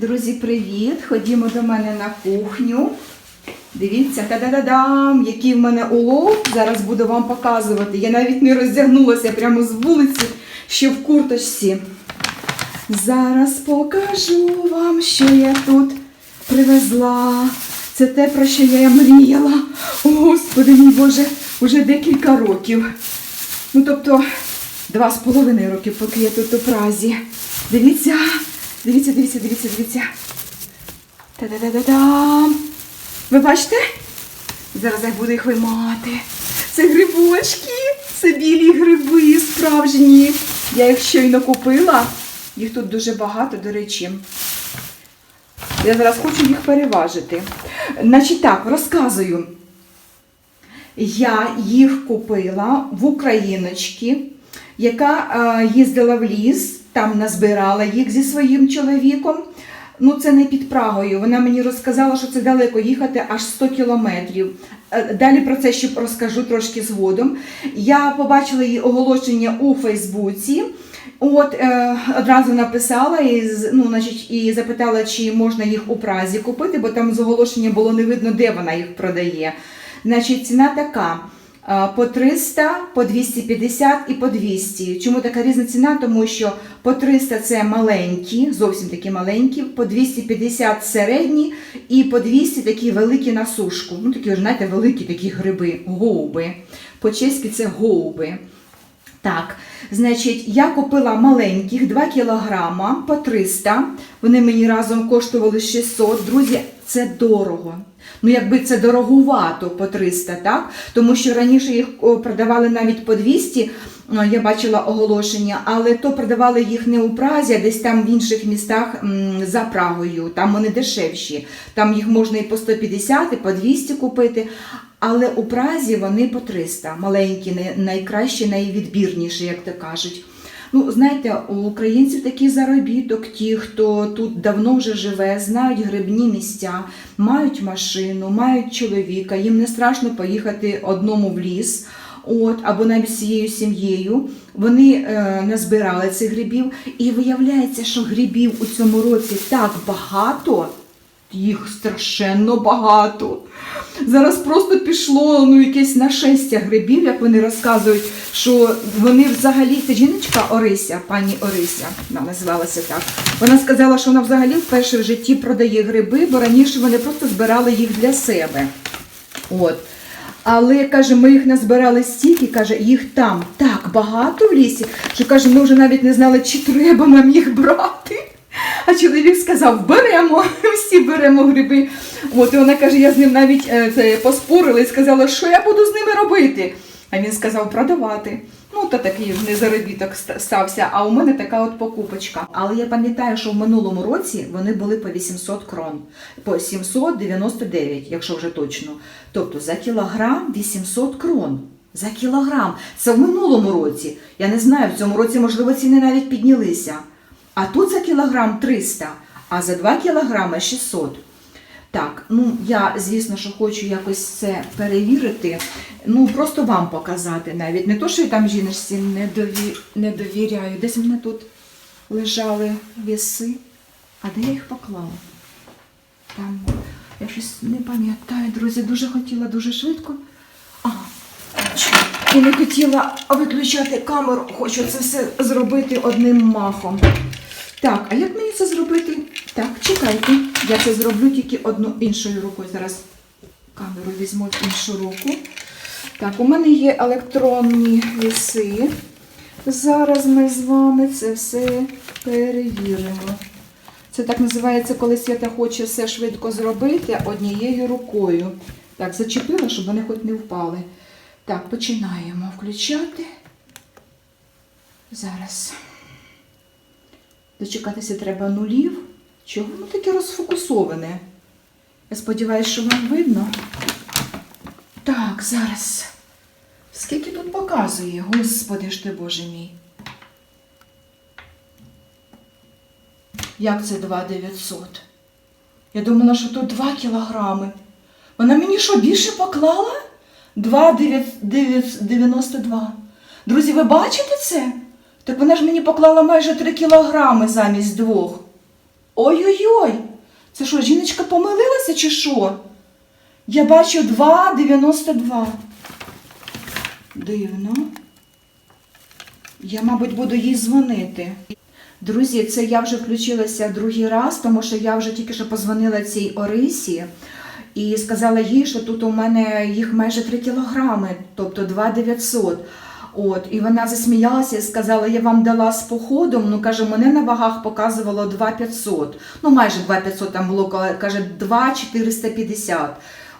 Друзі, привіт! Ходімо до мене на кухню. Дивіться, та-да-да-дам, який в мене улов. Зараз буду вам показувати. Я навіть не роздягнулася прямо з вулиці, ще в курточці. Зараз покажу вам, що я тут привезла. Це те, про що я мріяла. О, Господи мій Боже, уже декілька років. Ну, тобто, два з половиною роки, поки я тут у Празі. Дивіться, дивіться, дивіться, дивіться, дивіться. Та-да-да-да-дам. Ви бачите? Зараз я буду їх виймати. Це грибочки, це білі гриби справжні. Я їх щойно купила. Їх тут дуже багато, до речі. Я зараз хочу їх переважити. Значить так, розказую. Я їх купила в Україночки, яка е, їздила в ліс, там назбирала їх зі своїм чоловіком. Ну, це не під Прагою. Вона мені розказала, що це далеко їхати аж 100 кілометрів. Е, Далі про це ще розкажу трошки згодом. Я побачила її оголошення у Фейсбуці. От е, одразу написала і, ну, значить, і запитала, чи можна їх у Празі купити, бо там з оголошення було не видно, де вона їх продає. Значить, ціна така. Е, По 300, по 250 і по 200. Чому така різна ціна? Тому що по 300 це маленькі, зовсім такі маленькі, по 250 середні і по 200 такі великі на сушку. Ну такі, знаєте, великі такі гриби, гоуби. По-чеськи це гоуби. Так, значить, я купила маленьких 2 кілограма по 300. Вони мені разом коштували 600. Друзі, це дорого. Ну, якби це дорогувато по 300, так? Тому що раніше їх продавали навіть по 200, ну, я бачила оголошення, але то продавали їх не у Празі, а десь там в інших містах за Прагою. Там вони дешевші. Там їх можна і по 150, і по 200 купити. Але у Празі вони по 300, маленькі, най- найкращі, найвідбірніші, як то кажуть. Ну, знаєте, у українців такий заробіток, ті, хто тут давно вже живе, знають грибні місця, мають машину, мають чоловіка, їм не страшно поїхати одному в ліс. От, або навіть з цією сім'єю вони е, назбирали цих грибів, і виявляється, що грибів у цьому році так багато, їх страшенно багато. Зараз просто пішло ну, якесь нашестя грибів, як вони розказують, що вони взагалі, це жіночка Орися, пані Орися, вона називалася так. Вона сказала, що вона взагалі вперше в житті продає гриби, бо раніше вони просто збирали їх для себе. От. Але каже, ми їх назбирали стільки, каже, їх там так багато в лісі, що каже, ми вже навіть не знали, чи треба нам їх брати. А чоловік сказав, беремо, всі беремо гриби. От, і вона каже, я з ним навіть е, це, поспорила і сказала, що я буду з ними робити. А він сказав продавати. Ну, то такий не заробіток ста- стався, а у мене така от покупочка. Але я пам'ятаю, що в минулому році вони були по 800 крон, по 799, якщо вже точно. Тобто за кілограм 800 крон. За кілограм. Це в минулому році. Я не знаю, в цьому році, можливо, ціни навіть піднялися. А тут за кілограм 300, а за 2 кілограми 600. Так, ну я, звісно, що хочу якось це перевірити. Ну, просто вам показати навіть. Не то, що я там жіночці не, дові... не довіряю. Десь в мене тут лежали віси. А де я їх поклала? Там я щось не пам'ятаю, друзі, дуже хотіла дуже швидко. Ага. І не хотіла виключати камеру, хочу це все зробити одним махом. Так, а як мені це зробити? Так, чекайте. Я це зроблю тільки одну іншою рукою. Зараз камеру візьму в іншу руку. Так, у мене є електронні віси. Зараз ми з вами це все перевіримо. Це так називається, коли свята хоче все швидко зробити однією рукою. Так, зачепила, щоб вони хоч не впали. Так, починаємо включати. Зараз. Дочекатися треба нулів. Чого воно таке розфокусоване? Я сподіваюся, що вам видно. Так, зараз. Скільки тут показує? Господи ж ти Боже мій. Як це 2,900? Я думала, що тут 2 кілограми. Вона мені що, більше поклала? 2,92. Друзі, ви бачите це? Так вона ж мені поклала майже 3 кілограми замість двох. Ой-ой-ой! Це що, жіночка помилилася чи що? Я бачу 2,92. Дивно. Я, мабуть, буду їй дзвонити. Друзі, це я вже включилася другий раз, тому що я вже тільки що позвонила цій Орисі і сказала їй, що тут у мене їх майже 3 кілограми, тобто 2,900. От, і вона засміялася і сказала, я вам дала з походом, ну каже, мене на вагах показувало 2,500. Ну, майже 2,500 там було, каже, 2,450.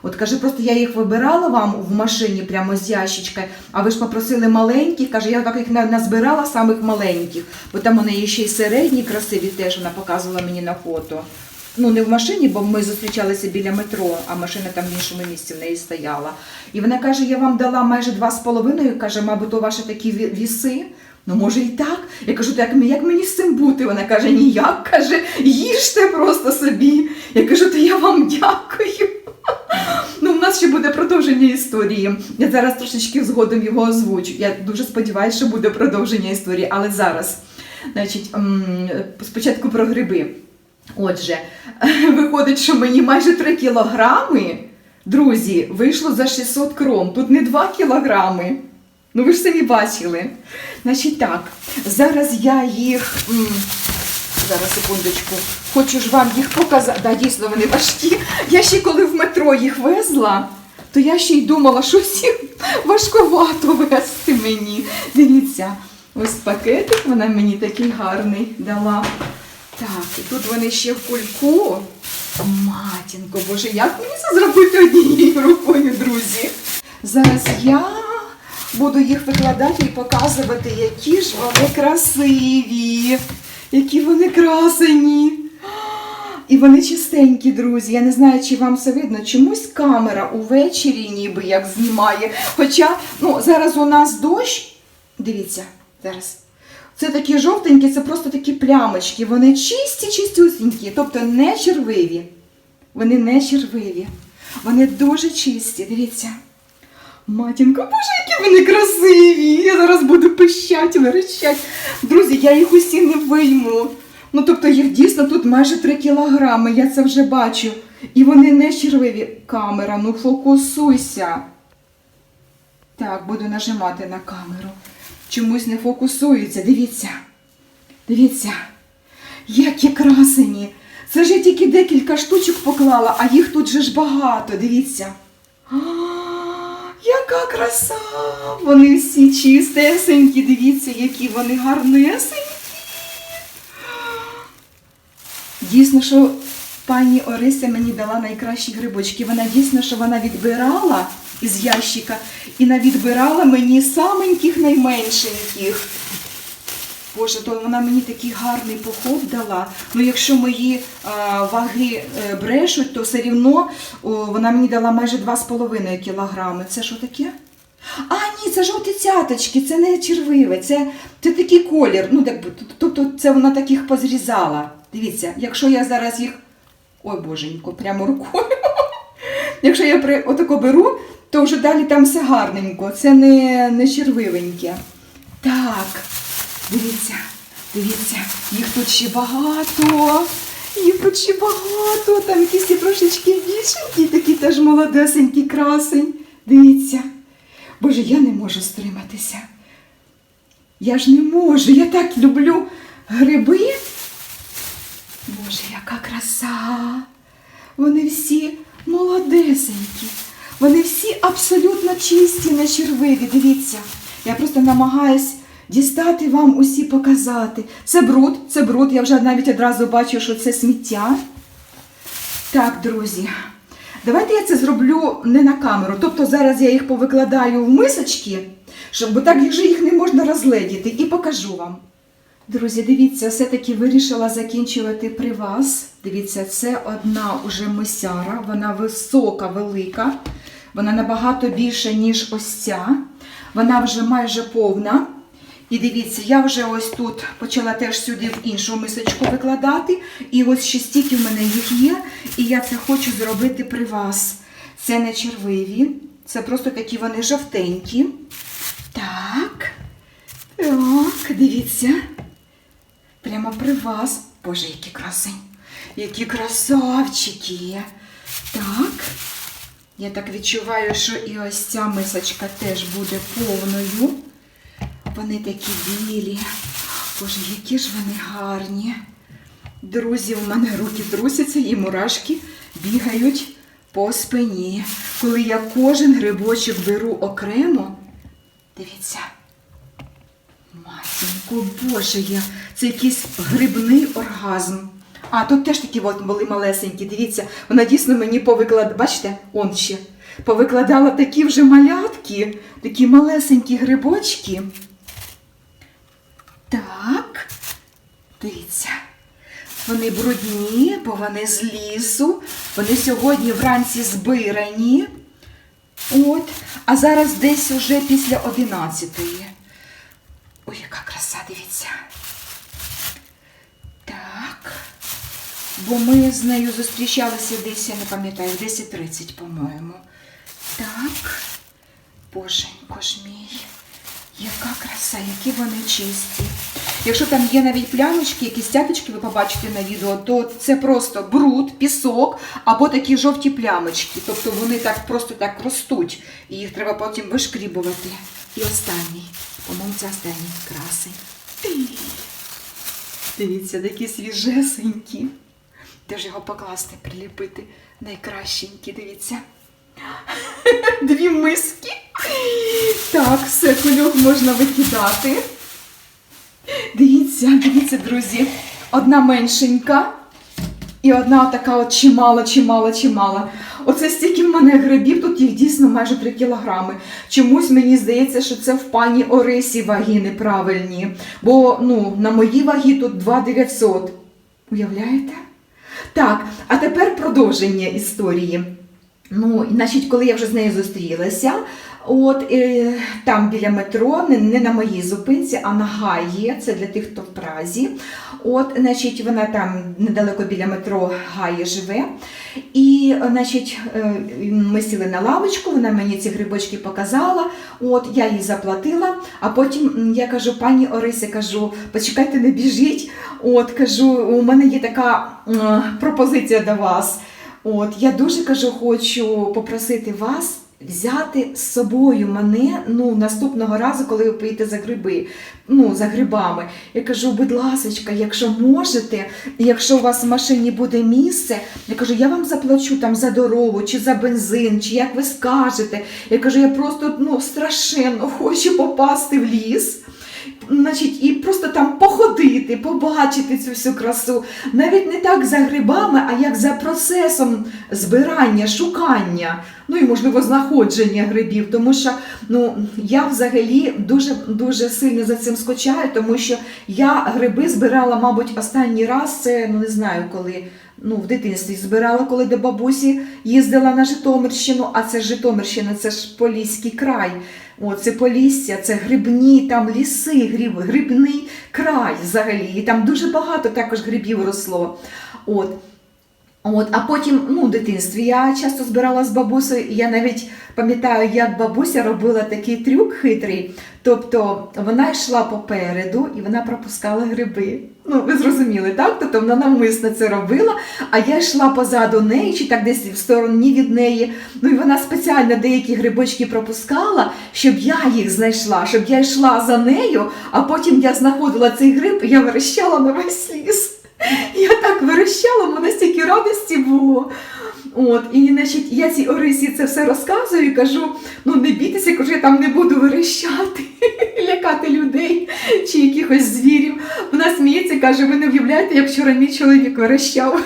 От каже, просто я їх вибирала вам в машині прямо з ящичка, а ви ж попросили маленьких. Каже, я так їх на- назбирала самих маленьких, бо там вони ще й середні, красиві теж вона показувала мені на фото. Ну, не в машині, бо ми зустрічалися біля метро, а машина там в іншому місці в неї стояла. І вона каже: я вам дала майже два з половиною, каже, мабуть, у ваші такі віси. Ну, може, і так. Я кажу, так як мені з цим бути? Вона каже, ніяк, каже, їжте просто собі. Я кажу, то я вам дякую. Ну, в нас ще буде продовження історії. Я зараз трошечки згодом його озвучу. Я дуже сподіваюся, що буде продовження історії, але зараз. Значить, спочатку про гриби. Отже, виходить, що мені майже 3 кілограми, друзі, вийшло за 600 крон. Тут не 2 кілограми. Ну ви ж самі бачили. Значить так, зараз я їх. Зараз секундочку. Хочу ж вам їх показати. Да, дійсно вони важкі. Я ще коли в метро їх везла, то я ще й думала, що всім важковато везти мені. Дивіться, ось пакетик вона мені такий гарний дала. Так, і тут вони ще в кульку. Матінко, боже, як мені це зробити однією рукою, друзі? Зараз я буду їх викладати і показувати, які ж вони красиві, які вони красені. І вони чистенькі, друзі. Я не знаю, чи вам це видно. Чомусь камера увечері ніби як знімає. Хоча ну, зараз у нас дощ. Дивіться, зараз. Це такі жовтенькі, це просто такі плямочки. Вони чисті, чистюсінькі, тобто не червиві. Вони не червиві. Вони дуже чисті, дивіться. Матінко, боже, які вони красиві! Я зараз буду пищати, верещать. Друзі, я їх усі не вийму. Ну, тобто їх дійсно тут майже 3 кілограми, я це вже бачу. І вони не червиві. Камера, ну фокусуйся. Так, буду нажимати на камеру. Чомусь не фокусується. Дивіться. Дивіться. Які красені. Це ж я тільки декілька штучок поклала, а їх тут же ж багато. Дивіться. Яка краса! Вони всі чистесенькі, дивіться, які вони гарнесенькі. Дійсно, що пані Орися мені дала найкращі грибочки. Вона дійсно, що вона відбирала із ящика і навідбирала мені саменьких найменшеньких. Боже, то вона мені такий гарний поход дала. Ну, якщо мої а, ваги е, брешуть, то все рівно о, вона мені дала майже 2,5 кілограми. Це що таке? А, ні, це жовті цяточки, це не червиве, це, це такий колір. Ну, так, тобто це вона таких позрізала. Дивіться, якщо я зараз їх. Ой, боженько, прямо рукою. Якщо я при отако беру, то вже далі там все гарненько. Це не, не червивеньке. Так, дивіться, дивіться, їх тут ще багато. Їх тут ще багато. Там якісь трошечки більшенькі, такі теж молодесенькі, красень. Дивіться. Боже, я не можу стриматися. Я ж не можу. Я так люблю гриби. Боже, яка краса! Вони всі молодесенькі. Вони всі абсолютно чисті, не червиві. Дивіться, я просто намагаюсь дістати вам усі показати. Це бруд, це бруд. Я вже навіть одразу бачу, що це сміття. Так, друзі, давайте я це зроблю не на камеру. Тобто зараз я їх повикладаю в мисочки, щоб бо так же їх не можна розгледіти, і покажу вам. Друзі, дивіться, все-таки вирішила закінчувати при вас. Дивіться, це одна уже мисяра, вона висока, велика. Вона набагато більша, ніж ось ця. Вона вже майже повна. І дивіться, я вже ось тут почала теж сюди в іншу мисочку викладати. І ось ще стільки в мене їх є. І я це хочу зробити при вас. Це не червиві, це просто такі вони жовтенькі. Так. Так, дивіться. Прямо при вас. Боже, який красень. які красавчики. Так. Я так відчуваю, що і ось ця мисочка теж буде повною. Вони такі білі. Боже, які ж вони гарні. Друзі, у мене руки трусяться і мурашки бігають по спині. Коли я кожен грибочок беру окремо, дивіться. Матінко Боже, я. це якийсь грибний оргазм. А тут теж такі от були малесенькі. Дивіться, вона дійсно мені повикладала, бачите, он ще. Повикладала такі вже малятки, такі малесенькі грибочки. Так, дивіться. Вони брудні, бо вони з лісу. Вони сьогодні вранці збирані. От, а зараз десь уже після одинадцятої. Ой, яка краса, дивіться. Так. Бо ми з нею зустрічалися десь, я не пам'ятаю, в 10.30, по-моєму. Так. Боженько ж мій. Яка краса, які вони чисті. Якщо там є навіть плямочки, якісь цяточки ви побачите на відео, то це просто бруд, пісок або такі жовті плямочки. Тобто вони так просто так ростуть. І їх треба потім вишкрібувати. І останній. По-моєму, це останній красень. Дивіться, такі свіжесенькі. Де ж його покласти, приліпити? Найкращенькі, дивіться. Дві миски. Так, все, кульок можна викидати. Дивіться, дивіться, друзі. Одна меншенька і одна така от чимала, чимала, чимала. Оце стільки в мене грибів, тут їх дійсно майже 3 кілограми. Чомусь мені здається, що це в пані Орисі ваги неправильні. Бо ну, на моїй вагі тут 2900. Уявляєте? Так, а тепер продовження історії. Ну, значить, коли я вже з нею зустрілася, от е, там біля метро, не, не на моїй зупинці, а на Гаї, це для тих, хто в Празі. От, значить, вона там недалеко біля метро Гаї живе. І, значить, е, ми сіли на лавочку, вона мені ці грибочки показала. От, я їй заплатила, а потім я кажу, пані Орися, кажу, почекайте, не біжіть. От, кажу, у мене є така пропозиція до вас. От, я дуже кажу, хочу попросити вас взяти з собою мене ну, наступного разу, коли ви поїдете за гриби, ну, за грибами. Я кажу, будь ласочка, якщо можете, якщо у вас в машині буде місце, я кажу, я вам заплачу там за дорогу, чи за бензин, чи як ви скажете. Я кажу, я просто ну, страшенно хочу попасти в ліс. Значить, і просто там походити, побачити цю всю красу. Навіть не так за грибами, а як за процесом збирання, шукання, ну і можливо знаходження грибів. Тому що ну, я взагалі дуже дуже сильно за цим скучаю, тому що я гриби збирала, мабуть, останній раз, це ну не знаю коли. Ну, в дитинстві збирала, коли до бабусі їздила на Житомирщину, а це Житомирщина, це ж Поліський край. О, це Полісся, це грибні там ліси, гриб, грибний край взагалі. І там дуже багато також грибів росло. От. От, а потім, ну, в дитинстві я часто збирала з бабусею, і я навіть пам'ятаю, як бабуся робила такий трюк хитрий. Тобто вона йшла попереду і вона пропускала гриби. Ну, ви зрозуміли, так? Тобто вона навмисно це робила, а я йшла позаду неї, чи так десь в стороні від неї. Ну і вона спеціально деякі грибочки пропускала, щоб я їх знайшла, щоб я йшла за нею, а потім я знаходила цей гриб, і я верещала на весь ліс. Я так верещала, мене стільки радості було. От, і значить, я цій Орисі це все розказую і кажу: ну не бійтеся, кажу, я там не буду верещати, лякати людей чи якихось звірів. Вона сміється, каже, ви не уявляєте, як вчора мій чоловік верещав.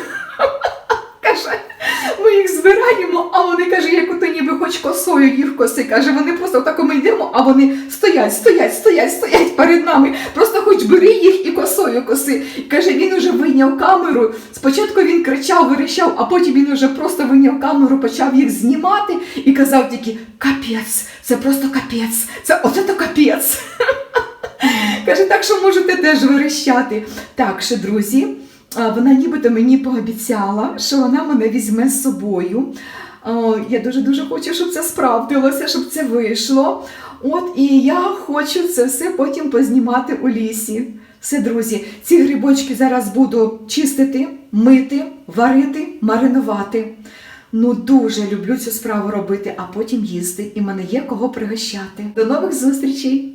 Каже, ми їх збираємо, а вони каже, як ото ніби хоч косою їх коси. Каже, вони просто отако ми йдемо, а вони стоять, стоять, стоять, стоять перед нами. Просто хоч бери їх і косою коси. Каже, він уже вийняв камеру. Спочатку він кричав, верещав, а потім він уже просто вийняв камеру, почав їх знімати і казав тільки капець, це просто капець, це оце то капець. Каже, так що можете теж верещати. Так що, друзі, вона нібито мені пообіцяла, що вона мене візьме з собою. Я дуже-дуже хочу, щоб це справдилося, щоб це вийшло. От і я хочу це все потім познімати у лісі. Все, друзі, ці грибочки зараз буду чистити, мити, варити, маринувати. Ну, дуже люблю цю справу робити, а потім їсти. І мене є кого пригощати. До нових зустрічей!